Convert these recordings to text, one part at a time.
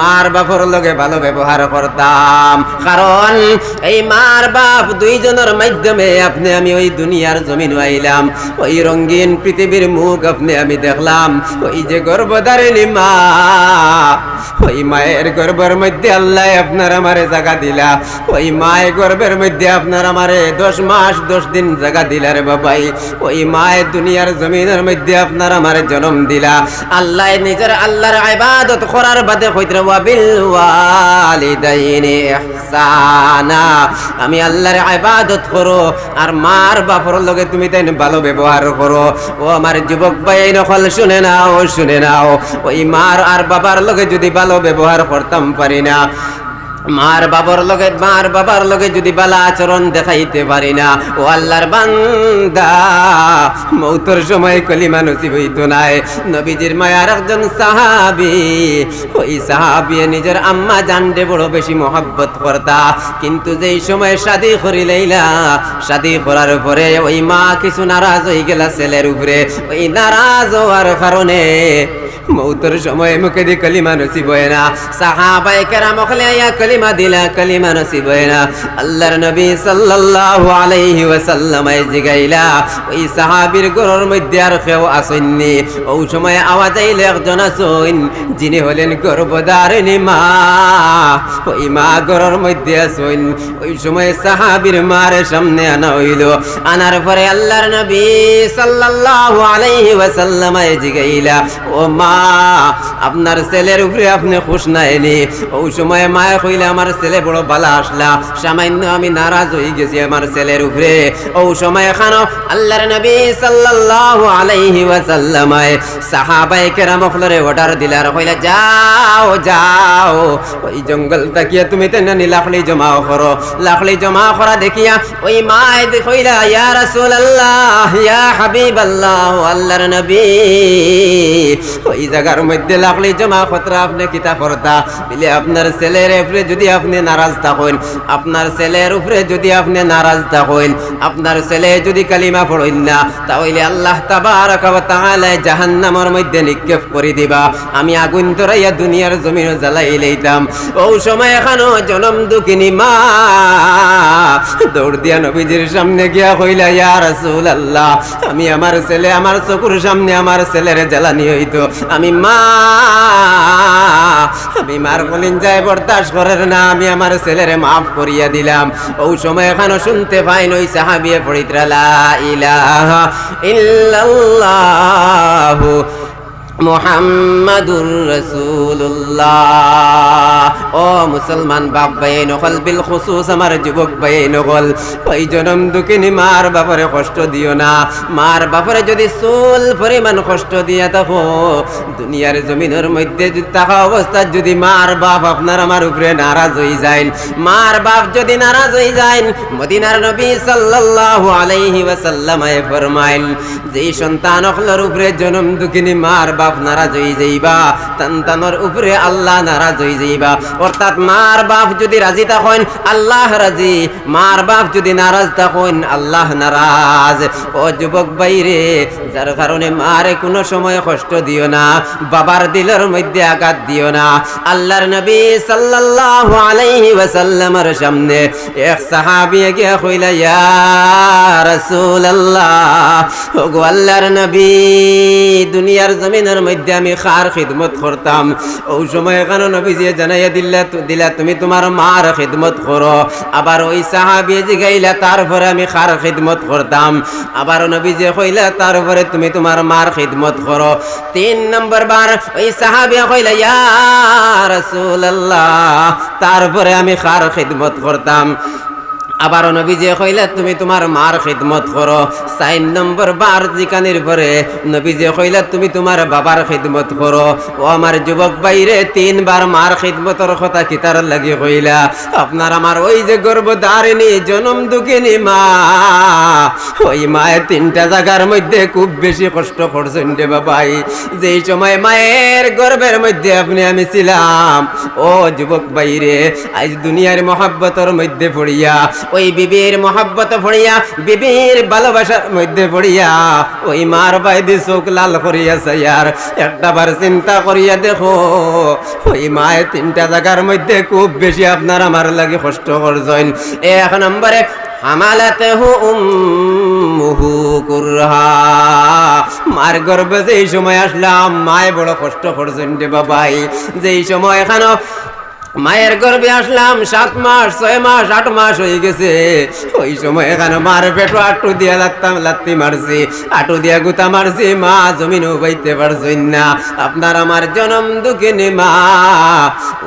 মার বাপর লগে ভালো ব্যবহার করতাম। কারণ এই মার বাপ দুইজনের মাধ্যমে আপনি আমি ওই দুনিয়ার জমিন আইলাম। ওই রঙিন পৃথিবীর মুখ আপনি আমি দেখলাম। ওই যে গর্ভধারিণী মা, ওই মায়ের গর্ভের মধ্যে আল্লাহ আপনার আমারে জায়গা দিলা। ওই মায়ের গর্ভের মধ্যে আপনার আমারে দশ মাস, দশ দিন জায়গা দিলা রে বাবাই। ওই মায়ের দুনিয়ার জমিনের মধ্যে আপনার আমারে জন্ম দিলা। আল্লাহ নিজের আল্লাহর ইবাদত করার বাদে ইহসানা আমি আল্লাহর আবাদত করো, আর মার বাপর লগে তুমি তাই ভালো ব্যবহার করো। ও আমার যুবক ভাই নকল শুনে নাও শুনে নাও। ওই মার আর বাবার লগে যদি ভালো ব্যবহার করতাম পারি না। মার বাবার লগে, মার বাবার লগে যদি বালা আচরণ দেখাইতে পারি না, ও আল্লাহর বান্দা, মৌতর সময় কলিমা নসিব হইতো নাই। নবীজির মায়ার একজন সাহাবি, ওই সাহাবি নিজের আম্মা জানতে বড় বেশি মহাব্বত করতা। কিন্তু যেই সময় শাদি করি লাইলা শাদি করার পরে ওই মা কিছু নারাজ হয়ে গেলা ছেলের উপরে। ওই নারাজ হওয়ার কারণে মৌতর সময় মুখে দি কলিমা নসিব না। সাহাবায়ে কেরাম ওখানে আইয়া কলিমা দিলা কলিমা নসিব হয় না। আল্লাহর নবী সাল্লাল্লাহু আলাইহি ওয়াসাল্লাম আই জিগাইলা, ওই সাহাবীর গরর মধ্যে আর কেউ আসেননি। ওই সময় আওয়াজ আইলে একজন আসেন, যিনি হলেন গর্ভধারিণী মা। ওই মা গরর মধ্যে আসেন, ওই সময় সাহাবীর মার সামনে আনা হইল। আনার পরে আল্লাহর নবী সাল্লাল্লাহু আলাইহি ওয়াসাল্লাম আই জিগাইলা, ও মা আপনার ছেলের উপরে আপনি খুশ নাইনি। ওই সময় মায়ে কইলে আমার ছেলে বড় বালা আসলা। সামান্য আমি নারাজ হয়ে গেছি আমার ছেলের উপরে। ওই সময় খানো আল্লাহর নবী সাল্লাল্লাহু আলাইহি ওয়াসাল্লাম সাহাবায়ে কেরাম ফলরে অর্ডার দিলার কইলা, যাও যাও, ওই জঙ্গল তাকিয়া তুমি তেনানি লাখলি জমা করো। লাখলি জমা করা দেখিয়া ওই মায় কইলা, ইয়া রাসূলুল্লাহ, ইয়া হাবিবাল্লাহ, আল্লাহর নবী। ওই জায়গার মধ্যে লাগলে জমা খতরা আপনি কিতা করতা বলে আপনার ছেলের উপরে যদি আপনি নারাজ থাকেন, আপনার ছেলের উপরে যদি আপনি নারাজ থাকেন, আপনার ছেলে যদি কালিমা পড়েন না, তাহলে আল্লাহ তাবারাক ওয়া তাআলা জাহান্নামের মধ্যে নিক্ষেপ করে দিবা। আমি আগুন ধরাইয়া দুনিয়ার জমিন জ্বালাই লইতাম। ওই সময় এখানো জনম দুঃখিনী মা, দৌড় দিয়া নবীজির সামনে গিয়া কইলা, ইয়া রাসূলুল্লাহ, আমি আমার ছেলে, আমার চকুর সামনে আমার ছেলের জ্বালানি হইতো। আমি মা, আমি মার বলিন যায় বরদাস্ত করার না, আমি আমার ছেলেরে মাফ করিয়া দিলাম। ওই সময় এখনও শুনতে পাই নই সাহাবিয়ে পড়িত্রালা ইলাহা ইল্লাল্লাহু মোহাম্মদুর রসুল্লাহ ও মুসলমান বাপ ভাই নকল বিল খুসুস আমার যুবক ভাই নকল ওই জনম দুঃখিনী মার বাপরে কষ্ট দিও না। মার বাপরে যদি চুল পরিমাণ কষ্ট দিয়া থাকো, দুনিয়ার জমিনের মধ্যে থাকা অবস্থা যদি মার বাপ আপনার আমার উপরে নারাজ হয়ে যায়, মার বাপ যদি নারাজ হয়ে যায়, মদিনার নবী সাল্লাল্লাহু আলাইহি ওয়াসাল্লাম ফরমাইল যে সন্তান অকলের উপরে জনম দুঃখিনী মার বাপ নারাজ হয়ে যাইবা। সন্তানের উপরে আল্লাহ নারাজ হয়ে যাইবা। অর্থাৎ মার বাপ যদি রাজি থাকেন, আল্লাহ রাজি। মার বাপ যদি নারাজ থাকেন, আল্লাহ নারাজ। ও যুবক বাইরে যার কারণে মারে কোনো সময় কষ্ট দিও না, বাবার দিলের মধ্যে আঘাত দিও না। আল্লাহর নবী সাল্লাল্লাহু আলাইহি ওয়াসাল্লামের সামনে এক সাহাবী গিয়া কইলা, ইয়া রাসূলুল্লাহ, ওগো আল্লাহর নবী দুনিয়ার জমিনের মধ্যে আমি খার খিদমত করতাম। ওই সময় এখানে নবী যে জানাইয়া দিলা দিলা তুমি তোমার মার খিদমত করো। আবার ওই সাহাবী জিগাইলা তারপরে আমি খার খিদমত করতাম। আবার নবী যে কইলা তারপরে তুমি তোমার মার খিদমত করো। তিন নম্বর বার ওই সাহাবী কইলা, ইয়া রাসূলুল্লাহ তারপরে আমি খার খিদমত করতাম। আবার নবী যে কইলা, তুমি তোমার মার খিদমত করো। চার নম্বর বার জিকানির পরে নবী যে কইলা, তুমি তোমার বাবার খিদমত করো। ও আমার যুবক বাইরে তিনবার মার খিদমতর কথা কিতার লাগি কইলা, আপনার আমার ওই যে গর্ভধারিণী, জনম দুঃখিনী মা, ওই মায়ের তিনটা জায়গার মধ্যে খুব বেশি কষ্ট করছেন রে বাবাই। যেই সময় মায়ের গর্ভের মধ্যে আপনি আমি ছিলাম, ও যুবক বাইরে আজ দুনিয়ার মহাব্বতর মধ্যে পড়িয়া ওই বিবির মহাব্বত পড়িয়া বিবির ভালোবাসার মধ্যে পড়িয়া ওই মার বাইদি চোখ লাল করিয়া সাইয়ার, একটা বার চিন্তা করিয়া দেখো, ওই মায়ের তিনটা জায়গার মধ্যে খুব বেশি আপনার আমার লাগে কষ্ট করছেন এক নম্বরে, হামালাতেহু উম্মুহু কুরহা। মার গর্ভে যেই সময় আসলাম, মায় বড় কষ্ট করছেন রে বাবাই। যেই সময় এখানো মায়ের গর্বে আসলাম, সাত মাস, ছয় মাস, আট মাস হয়ে গেছে। ওই সময় এখানে মার পেটো আটু দিয়া লাগতাম, লাত্তি মারছি, আটু দিয়া গুতা মারছি, মা জমিন উবাইতে পারছেন না। আপনার আমার জনম দুঃখিনী মা।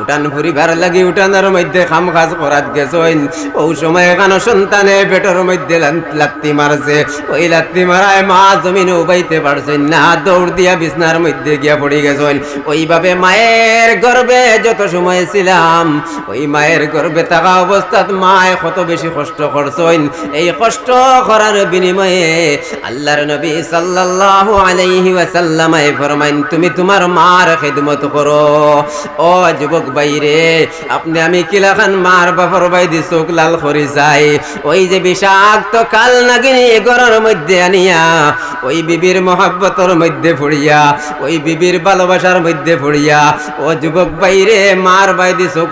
উঠান ফুরিবার লাগি উঠানের মধ্যে খাম খাজ করাত গেছেন। ওই সময় এখানে সন্তানে পেটের মধ্যে লাত্তি মারছে। ওই লাত্তি মারায় মা জমিন উবাইতে পারছেন না। দৌড় দিয়া বিছনার মধ্যে গিয়া পড়ে গেছেন। ওইভাবে মায়ের গর্বে যত সময় ছিলাম ওই মায়ের গর্ভে থাকা অবস্থাত মায় কত বেশি কষ্ট করছেন। এই কষ্ট করার বিনিময়ে আল্লাহর নবী সাল্লাল্লাহু আলাইহি ওয়াসাল্লাম ফরমাইন, তুমি তোমার মার খেদমত করো। ও যুবক বাইরে আপনি আমি কিলাখান মার বাপর বাই দি চোখ লাল করি যাই ওই যে বিষাক্ত কাল নাগিনি গরর মধ্যে আনিয়া, ওই বিবির মহাব্বতর মধ্যে পড়িয়া, ওই বিবির ভালোবাসার মধ্যে পড়িয়া, ও যুবক বাইরে মার বাইদি চোখ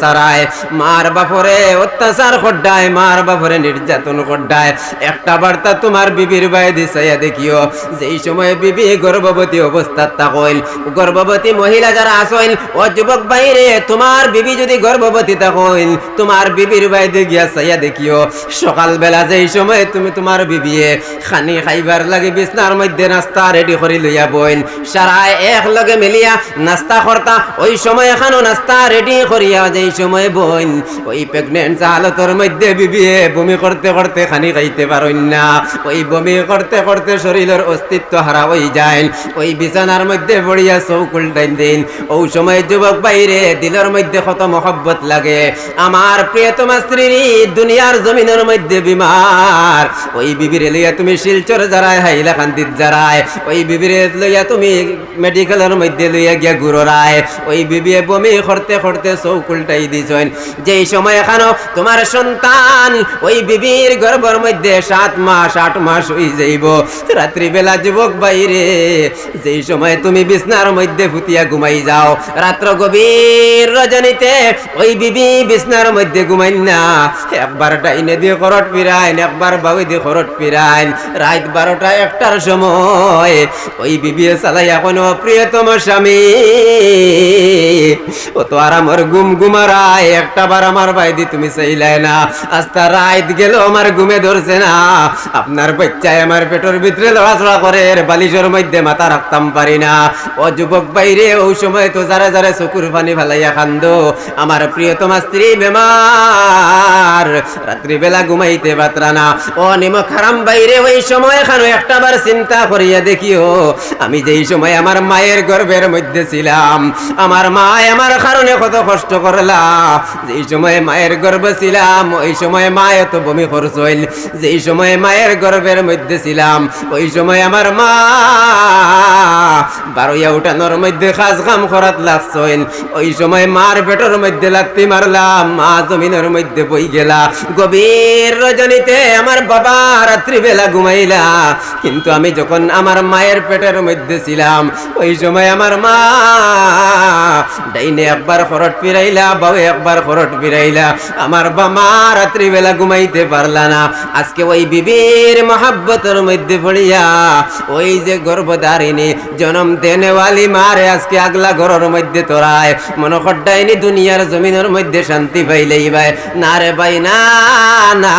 সারায় মার বাপরে অত্যাচার করডায় মার বাপরে নির্যাতন করডায় একটা বার্তা তোমার বিবির বাইদি চাইয়া দেখিও, যেই সময় বিবি গর্ভবতী অবস্থাত গর্ভবতী মহিলা যারা আসইল ও যুবক বাইরে তোমার বিবি যদি গর্ভবতী তোমার বিবির দেখিও, সকালবেলা যেই সময় তুমি তোমার বিবিয়ে খানি খাইবার লাগে বিছনার মধ্যে নাস্তা রেডি করে লইয়া সারা এক লগে মিলিয়া নাস্তা করতা, ওই সময় এখানো নাস্তা রেডি করিয়া যেই সময় বইন, ওই প্রেগনেন্ট হালতর মধ্যে বিবিয়ে বমি করতে করতে খানি খাইতে পারইন না। ওই বমি করতে করতে শরীরের অস্তিত্ব হারা হয়ে যায় ওই বিছানার মধ্যে পড়িয়া চৌকুল টাইম দিন। ওই সময় যুবক বাইরে দিলের মধ্যে কত মহব্বত লাগে। আমার প্রিয়তমা স্ত্রী দুনিয়ার জমিনের মধ্যে বিমার। ওই বিবিরে লইয়া তুমি শিলচর যারায়, হাইলা কান্দিত যারায়। ওই বিবিরে লইয়া তুমি মেডিকেলের মধ্যে লইয়া গিয়া গুড়রায় ওই বিবিয়ে বমি করতে করতে চৌকুলটাই দিছেন যেই সময় এখানো তোমার সন্তান, ওই বিবির গর্ভের মধ্যে সাত মাস, আট মাস হয়ে যাইব। রাত্রিবেলা যুবক বাইরে, যেই সময় তুমি বিছনার মধ্যে ফুটিয়া ঘুমাই যাও, রাত্র গভীর রজনীতে ওই বিবি বিছনার মধ্যে ঘুমাইন না। একবার ডাইনে দিয়ে করট পিরাইন একবার বাবু দিয়ে করট পিরাইন রাত বারোটা একটার সময় ওই বিবি চালাইয়া কোনো প্রিয়তম স্বামী। তো আর আমার গুম গুমারায় একটা বার আমার বাইদি তুমি চাইলাই না। আস্তা রাত গেল, আমার ঘুমে ধরছে না। আপনার বাচ্চায় আমার পেটের ভিতরে লড়াচড়া করে বালিশের মধ্যে মাথা রাখতাম পারি না। ও যুবক বাইরে ওই সময় তো যারা যারা চকুর পানি ফেলাইয়া কান্দ আমার প্রিয়তমা স্ত্রী বেমার, রাত্রিবেলা ঘুমাইতে পাত্রা না। ও নিমক হারাম বাইরে, ওই সময় এখানে একটা বার চিন্তা করিয়া দেখিও। আমি যেই সময় আমার মায়ের গর্ভের মধ্যে ছিলাম, আমার মা আমার কারণে কত কষ্ট করলা যেই সময় মায়ের গর্ভে ছিলাম, ওই সময় মা এত বমি করছিল। যেই সময় মায়ের গর্ভের মধ্যে ছিলাম, ওই সময় আমার মা বারোয়া উঠানোর মধ্যে খাস কাম করাত লাগছিল। ওই সময় মার পেটের মধ্যে লাগতি মারলাম, মা জমিনের মধ্যে বই গেলা। গভীর রজনীতে আমার বাবা রাত্রিবেলা ঘুমাইলা। কিন্তু আমি যখন আমার মায়ের পেটের মধ্যে ছিলাম, ওই সময় আমার মা ডাইনে একবার খরট ফিরাইলা, বাউ একবার খরট ফিরাইলা। আমার বামা রাত্রিবেলা ঘুমাইতে পারলা না। আজকে ওই বিবির মহাব্বতের মধ্যে পড়িয়া ওই যে গর্ভধারিণী জনম দেনেওয়ালি মারে আজকে আগলা ঘরের মধ্যে তোরায়। মনে খড্ডাইনি দুনিয়ার জমিনের মধ্যে শান্তি পাইলেই ভাই না রে ভাই না না।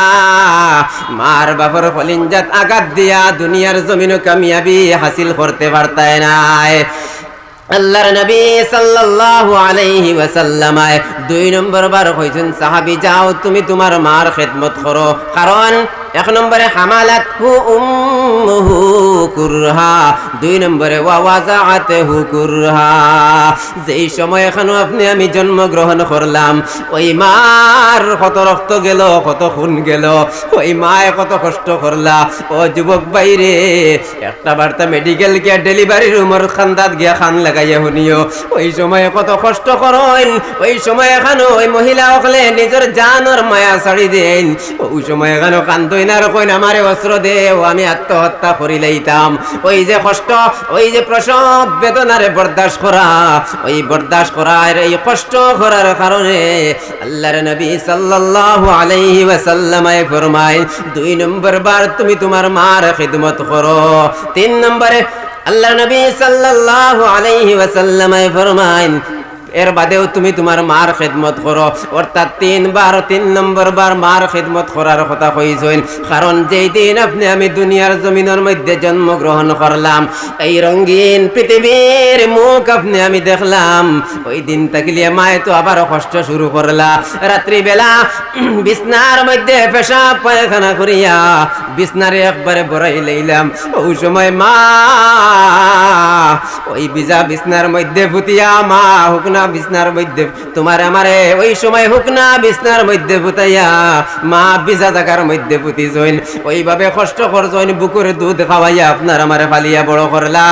মার বাপর ফলিনজাত আঘাত দিয়া দুনিয়ার জমিনও কামিয়াবি হাসিল করতে পারতায় নাই। আল্লাহর নবী সাল্লাল্লাহু আলাইহি ওয়াসাল্লামায় দুই নম্বর বার কইছেন, সাহাবী, যাও, তুমি তোমার মার খেদমত করো। কারণ এক নম্বরে হামালাত হু উম্মুহু কুরহা, দুই নম্বরে ওয়াওয়াজাআতে হু কুরহা। যেই সময় এখনও আপনি আমি জন্মগ্রহণ করলাম, ওই মার কত রক্ত গেল, কত খুন গেল, ওই মায় কত কষ্ট করলা। ও যুবক বাইরে একটা বার্তা মেডিকেল গিয়া ডেলিভারি রুমের খান্দাত গিয়া খান লাগাইয়া শুনিও। ওই সময় কত কষ্ট করেন, ওই সময় এখানো ওই মহিলা সকলে নিজের জানর মায়া ছাড়ি দেন। ওই সময় এখানো কান্দইন আর কইন, আমারে অস্ত্র দে ও আমি আত্মহত্যা করি লইতাম। ওই যে কষ্ট, ওই যে প্রসব বেদনারে বরদাস্ত করা, ওই বরদাস্ত করার এই কষ্ট করার কারণে আল্লাহর নবী সাল্লাল্লাহু আলাইহি ওয়াসাল্লাম ফরমায়, দুই নম্বর বার তুমি তোমার মার খিদমত করো। তিন নম্বরে আল্লাহ নবী সাল্লাল্লাহু আলাইহি ওয়াসাল্লাম ফরমায় এর বাদেও তুমি তোমার মার খেদমত করো। অর্থাৎ তিনবার তিন নম্বর বার মার খেদমত করার কথা কইছেন। কারণ যেই দিন আপনি আমি দুনিয়ার জমিনের মধ্যে জন্মগ্রহণ করলাম, এই রঙিন পৃথিবীর মুখ আপনি আমি দেখলাম। ওই দিন তাকিলিয়ে মায়ে তো আবার কষ্ট শুরু করলা। রাত্রিবেলা বিছনার মধ্যে পেশাব পায়খানা করিয়া বিছনারে একবারে বড়াই লইলাম। ওই সময় মা, ওই বিজা বিছনার মধ্যে ফুতিয়া মা, হুকনা বিছনার মধ্যে। তোমার আমারে ওই সময় হুকনা বিছনার মধ্যে ফুতাইয়া মা বিজা জায়গার মধ্যে ফুতি জইন। ওইভাবে কষ্ট করজইন বুকুর দুধ খাওয়াইয়া আপনার আমারে ফালিয়া বড় করলা।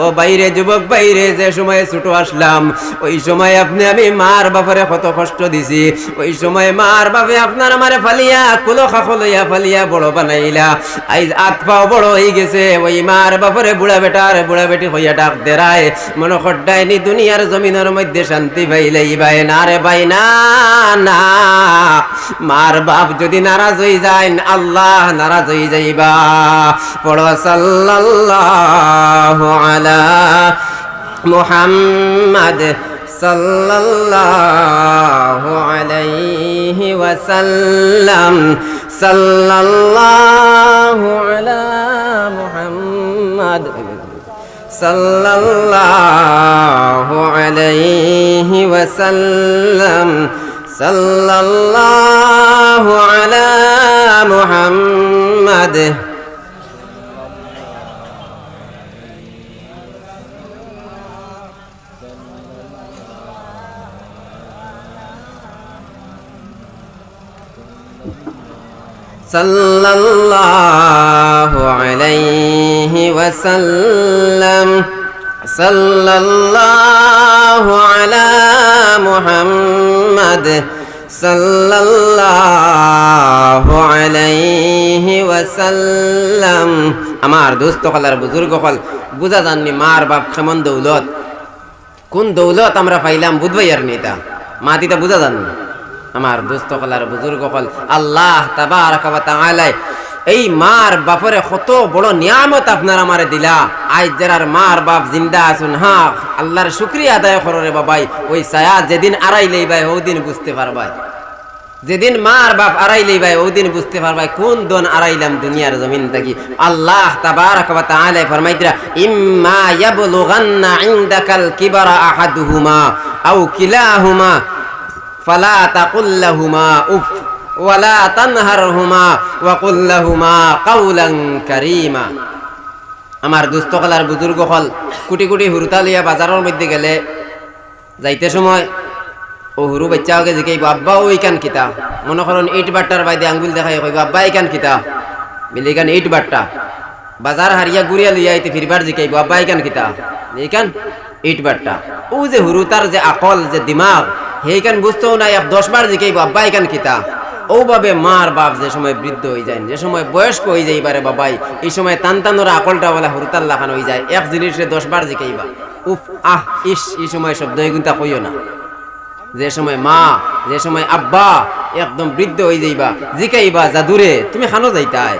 ও বাইরে যুবক, বাইরে যে সময় ছোট আসলাম, ওই সময় আপনি আমি মার বাপরে কত কষ্ট দিছি। ওই সময় মার বাপে আপনার আমারে ফালিয়া, কুলো খাখো লইয়া ফালিয়া বড় বানাইলা। আইজ আত পাও বড় হয়ে গেছে, ওই মার বাপরে বুড়া বেটার, বুড়া বেটি হইয়া ডাক দেরায়। মনে খড্ডায়নি দুনিয়ার জমিনের মধ্যে শান্তি পাইলেই বাই না রে বাই না। না মার বাপ যদি নারাজ হয়ে যায় আল্লাহ নারাজ হয়ে যাইবা। পড়ো সাল্লাল্লাহু আলা মুহাম্মাদ সাল্লাল্লাহু আলা মুহাম্মাদ। صلى الله عليه وسلم. صلى الله على محمد. সাল্লাল্লাহু আলাইহি ওয়াসাল্লাম। সাল্লাল্লাহু আলা মুহাম্মদ। সাল্লাল্লাহু আলাইহি ওয়াসাল্লাম। আমার দোস্ত কলার বুজুর্গ কল, বুঝা জাননি মার বাপ কেমন দৌলত? কোন দৌলত আমরা পাইলাম বুধবাইয়ার নেতা? মাতিটা বুঝা জাননি। আমার দোস্ত কলার বুজুর্গ কল আল্লাহ তাবারাক ওয়া তাআলা। এই মার বাপরে কত বড় নিয়ামত আপনার আমারে দিলা। আজ যারার মার বাপ জিন্দা আছুন হ্যাঁ আল্লাহর শুক্রিয়া আদায় করো রে বাবাই। ওই ছায়া যেদিন আড়াইলেই ভাই ওদিন বুঝতে পারবাই। যেদিন মার বাপ আড়াইলেই ভাই ওদিন বুঝতে পারবাই কোন দন আড়াইলাম দুনিয়ার জমিন থাকি। আল্লাহ তাবারাক ওয়া তাআলা ফরমাইতরা ইম্মা ইয়াবলুগান্না ইনদাকাল কিবারা আহাদুহুমা আও কিলাহুমা ফালা তাকুল্লাহুমা উফ, ওয়ালা তানহারহুমা ওয়াকুল্লাহুমা কাউলান কারীমা। আমার দুস্থ কলার বুজুর্গ হল কুটি কুটি হুরতালিয়া বাজারের মধ্যে গেলে, যাইতে সময়, ও হুরু বাচ্চা হকে জিকাইব আব্বা ওই কান কিতা? মনে করেন, ইট বাট্টার বাইদে আঙ্গুল দেখাই কইব আব্বা এই কান কিতা? মিলি কান ইট বাট্টা। বাজার হারিয়া গুড়িয়া লইয়া আইতে ফিরবার জিকাইব আব্বা এই কান কিতা? এই কান ইট বাট্টা ও যে হুরু, তার যে আকল, যে দিমাগ, সেইখান বুঝতেও নাই এক দশ বার জিকাইব আব্বা এই কান কিতা। ওভাবে মার বাপ যে সময় বৃদ্ধ হয়ে যায়, যে সময় বয়স্ক হয়ে যায় এবারে বাবাই, এই সময় টান টানোর আকলটা বলে হুরতাল লাখানো হয়ে যায়, এক জিনিসে দশ বার জিকাইবা উফ, আহ, ইস, এই সময় শব্দ এগুনটা কইও না। যে সময় মা, যে সময় আব্বা একদম বৃদ্ধ হয়ে যাইবা জিকাইবা জাদুরে, তুমি খানো যাইতাই।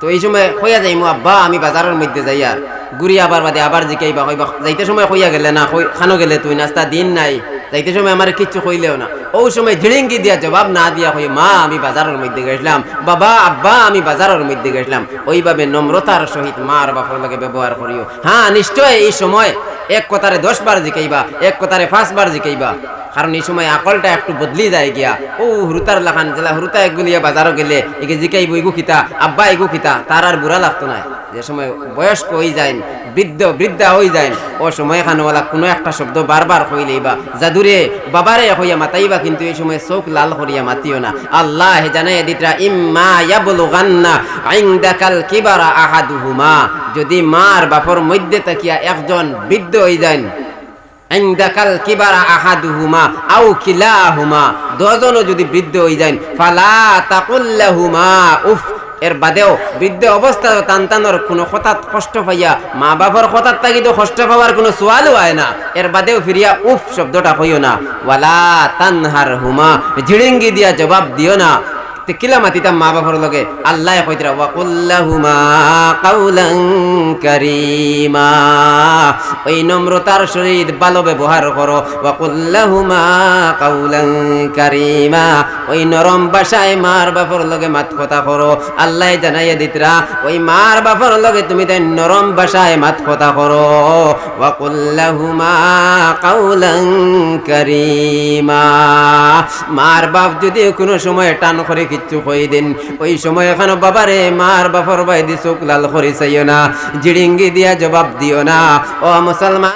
তো এই সময় কইয়া যাইমু, আব্বা, আমি বাজারের মধ্যে যাই আর ঘুরি আবার বাদে, আবার জিকাইবা কইবা যাইতে সময় কইয়া গেলে না, কই- খানো গেলে তুই নাস্তা দিন নাই। যাইতে সময় আমার কিচ্ছু কইলেও না। ওই সময় ঝিড়িঙ্গি দিয়া জবাব না দিয়া কই মা, আমি বাজারের মধ্যে গেছিলাম। বাবা, আব্বা, আমি বাজারের মধ্যে গেছিলাম। ওইভাবে নম্রতার সহিত মার বাপর লাগে ব্যবহার করিও। হ্যাঁ নিশ্চয় এই সময় এক কথারে দশ বার জিকাইবা এক কথারে পাঁচ বার জিকাইবা কারণ এই সময় আকলটা একটু বদলি যায় গিয়া। ও হুরুতার লাখান জেলা, হুরুতা একগুলিয়া বাজারও গেলে, একে জিকাইব এগু খিতা, আব্বা এগু খিতা, তার আর বুড়া লাগতো না। যে সময় বয়স্ক হয়ে যায় বৃদ্ধ, বৃদ্ধা হয়ে যায় ও সময় খানওয়ালা কোনো একটা শব্দ বারবার কইলেই বা জাদুরে বাবারে হইয়া মাতাইবা কিন্তু এই সময় চোখ লাল করিয়া মাতিও না। আল্লাহ জানাই দিতরা, ইম্মা ইয়াবলুগান্না ইনদাকাল কিবারা আহাদুহুমা। যদি মার বাপর মধ্যে তাকিয়া একজন বৃদ্ধ হয়ে যায় কিবারা আহাদুহুমা যদি বৃদ্ধ হয়ে যায় ফালা তাকুল্লাহুমা উফ। এর বাদেও বৃদ্ধ অবস্থা তান্তানোর কোনো হঠাৎ কষ্ট পাইয়া মা বাবার হঠাৎ তাগিদ কষ্ট পাওয়ার কোনো সোয়ালও হয় না। এর বাদেও ফিরিয়া উফ শব্দটা হইও না। ওয়ালা তানহার হুমা ঝিড়িঙ্গি দিয়া জবাব দিও না। তে কিলা মাতিতাম মা বাবার লগে আল্লাহ কইতরা ওয়া কুল্লাহুমা কাউলান কারীমা। ওই নম্রতার সহিত ভালো ব্যবহার করো ওয়া কুল্লাহুমা কাউলান কারীমা। ওই নরম ভাষায় মার বাপর লগে মাত কথা করো, আল্লাহ জানাইয়া দিতরা ওই মার বাপর লগে তুমি তাই নরম ভাষায় মাত কথা করো ওয়া কুল্লাহুমা কাউলান কারীমা। মার বাপ যদি কোনো সময় টান করে কিচ্ছু কই দিন। ওই সময় এখানে বাবারে মার বাপর বাইদি চোখ লাল করি চাইও না। জিড়িঙ্গি দিয়া জবাব দিও না। ও মুসলমান